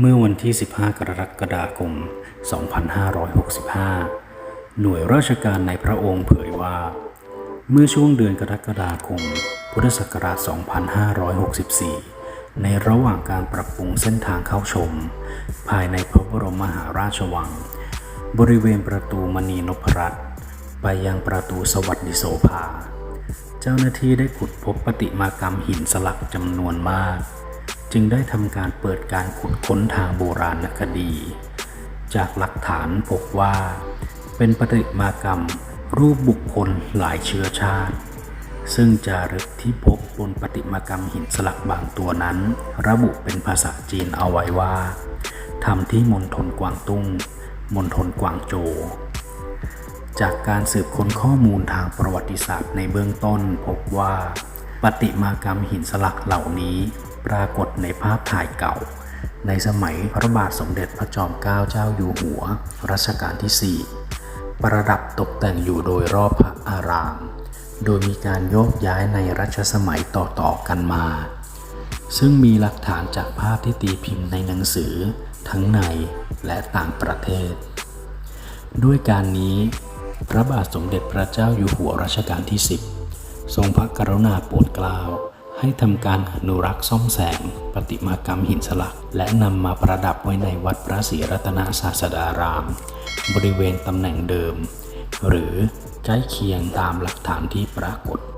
เมื่อวันที่ 15 กรกฎาคม 2565 หน่วยราชการในพระองค์เผยว่า เมื่อช่วงเดือนกรกฎาคม พุทธศักราช 2564 ในระหว่างการปรับปรุงเส้นทางเข้าชม ภายในพระบรมมหาราชวัง บริเวณประตูมณีนพรัตน์ไปยังประตูสวัสดิโสภา เจ้าหน้าที่ได้ขุดพบปฏิมากรรมหินสลักจำนวนมาก จึงได้ทำการเปิดการขุดค้นทางโบราณคดี จากหลักฐานพบว่า เป็นปฏิมากรรมรูปบุคคลหลายเชื้อชาติ ซึ่งจารึกที่พบบนปฏิมากรรมหินสลักบางตัวนั้น ระบุเป็นภาษาจีนเอาไว้ว่าทำที่มณฑลกวางตุ้งมณฑลกวางโจวจากการสืบค้นข้อมูลทางประวัติศาสตร์ในเบื้องต้นพบว่า ปฏิมากรรมหินสลักเหล่านี้ ปรากฏในภาพถ่ายเก่า ในสมัยพระบาทสมเด็จพระจอมเกล้าเจ้าอยู่หัว รัชกาลที่ 4 ประดับตกแต่งอยู่โดยรอบพระอาราม โดยมีการโยกย้ายในรัชสมัยต่อๆกันมา ซึ่งมีหลักฐานจากภาพที่ตีพิมพ์ในหนังสือ ทั้งในและต่างประเทศ ด้วยการนี้ พระบาทสมเด็จพระเจ้าอยู่หัวรัชกาลที่ 10 ทรงพระกรุณาโปรดเกล้า ให้ทำการอนุรักษ์ซ่อมแสงปฏิมากรรมหินสลัก และนำมาประดับไว้ในวัดพระศรีรัตนศาสดาราม บริเวณตำแหน่งเดิม หรือใกล้เคียงตามหลักฐานที่ปรากฏ